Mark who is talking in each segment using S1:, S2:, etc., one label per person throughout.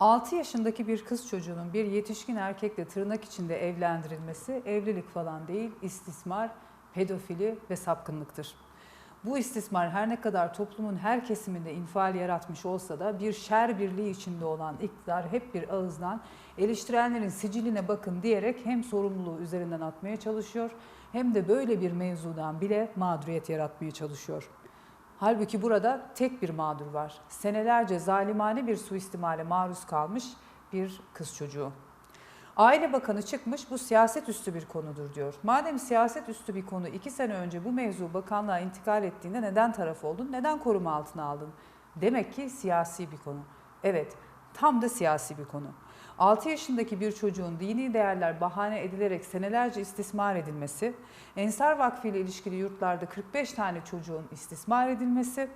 S1: 6 yaşındaki bir kız çocuğunun bir yetişkin erkekle tırnak içinde evlendirilmesi evlilik falan değil, istismar, pedofili ve sapkınlıktır. Bu istismar her ne kadar toplumun her kesiminde infial yaratmış olsa da bir şer birliği içinde olan iktidar hep bir ağızdan eleştirenlerin siciline bakın diyerek hem sorumluluğu üzerinden atmaya çalışıyor hem de böyle bir mevzudan bile mağduriyet yaratmaya çalışıyor. Halbuki burada tek bir mağdur var. Senelerce zalimane bir suistimale maruz kalmış bir kız çocuğu. Aile Bakanı çıkmış bu siyaset üstü bir konudur diyor. Madem siyaset üstü bir konu iki sene önce bu mevzu bakanlığa intikal ettiğinde neden taraf oldun, neden koruma altına aldın? Demek ki siyasi bir konu. Evet, tam da siyasi bir konu. 6 yaşındaki bir çocuğun dini değerler bahane edilerek senelerce istismar edilmesi, Ensar Vakfı ile ilişkili yurtlarda 45 tane çocuğun istismar edilmesi,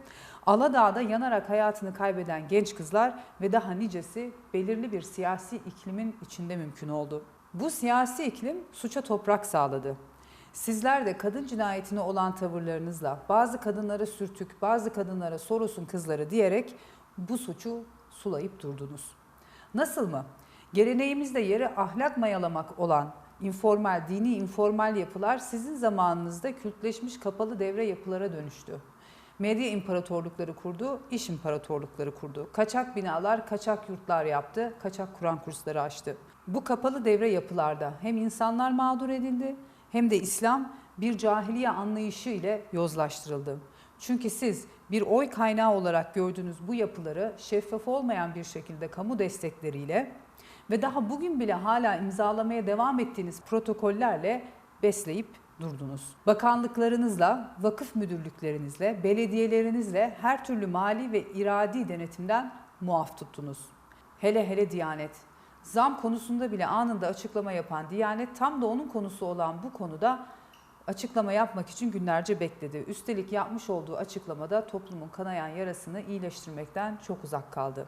S1: Aladağ'da yanarak hayatını kaybeden genç kızlar ve daha nicesi belirli bir siyasi iklimin içinde mümkün oldu. Bu siyasi iklim suça toprak sağladı. Sizler de kadın cinayetine olan tavırlarınızla bazı kadınlara sürtük, bazı kadınlara Soros'un kızları diyerek bu suçu sulayıp durdunuz. Nasıl mı? Geleneğimizde yeri ahlak mayalamak olan informal, dini informal yapılar sizin zamanınızda kültleşmiş kapalı devre yapılara dönüştü. Medya imparatorlukları kurdu, iş imparatorlukları kurdu. Kaçak binalar, kaçak yurtlar yaptı, kaçak Kur'an kursları açtı. Bu kapalı devre yapılarda hem insanlar mağdur edildi hem de İslam bir cahiliye anlayışı ile yozlaştırıldı. Çünkü siz bir oy kaynağı olarak gördüğünüz bu yapıları şeffaf olmayan bir şekilde kamu destekleriyle ve daha bugün bile hala imzalamaya devam ettiğiniz protokollerle besleyip durdunuz. Bakanlıklarınızla, vakıf müdürlüklerinizle, belediyelerinizle her türlü mali ve iradi denetimden muaf tuttunuz. Hele hele Diyanet. Zam konusunda bile anında açıklama yapan Diyanet tam da onun konusu olan bu konuda açıklama yapmak için günlerce bekledi. Üstelik yapmış olduğu açıklamada toplumun kanayan yarasını iyileştirmekten çok uzak kaldı.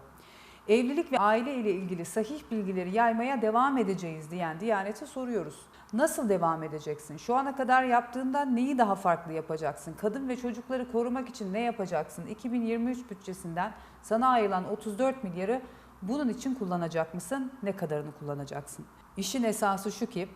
S1: Evlilik ve aile ile ilgili sahih bilgileri yaymaya devam edeceğiz diyen Diyanet'e soruyoruz. Nasıl devam edeceksin? Şu ana kadar yaptığından neyi daha farklı yapacaksın? Kadın ve çocukları korumak için ne yapacaksın? 2023 bütçesinden sana ayrılan 34 milyarı bunun için kullanacak mısın? Ne kadarını kullanacaksın? İşin esası şu ki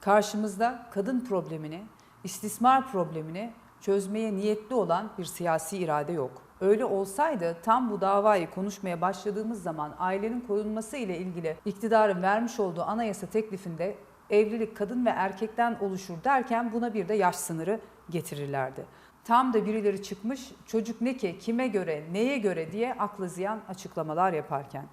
S1: karşımızda kadın problemini, istismar problemini çözmeye niyetli olan bir siyasi irade yok. Öyle olsaydı tam bu davayı konuşmaya başladığımız zaman ailenin korunması ile ilgili iktidarın vermiş olduğu anayasa teklifinde evlilik kadın ve erkekten oluşur derken buna bir de yaş sınırı getirirlerdi. Tam da birileri çıkmış çocuk ne ki kime göre neye göre diye aklı ziyan açıklamalar yaparken.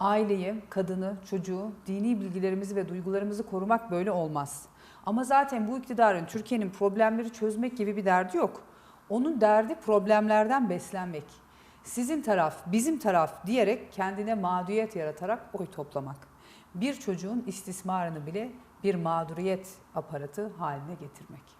S1: Aileyi, kadını, çocuğu, dini bilgilerimizi ve duygularımızı korumak böyle olmaz. Ama zaten bu iktidarın Türkiye'nin problemleri çözmek gibi bir derdi yok. Onun derdi problemlerden beslenmek. Sizin taraf, bizim taraf diyerek kendine mağduriyet yaratarak oy toplamak. Bir çocuğun istismarını bile bir mağduriyet aparatı haline getirmek.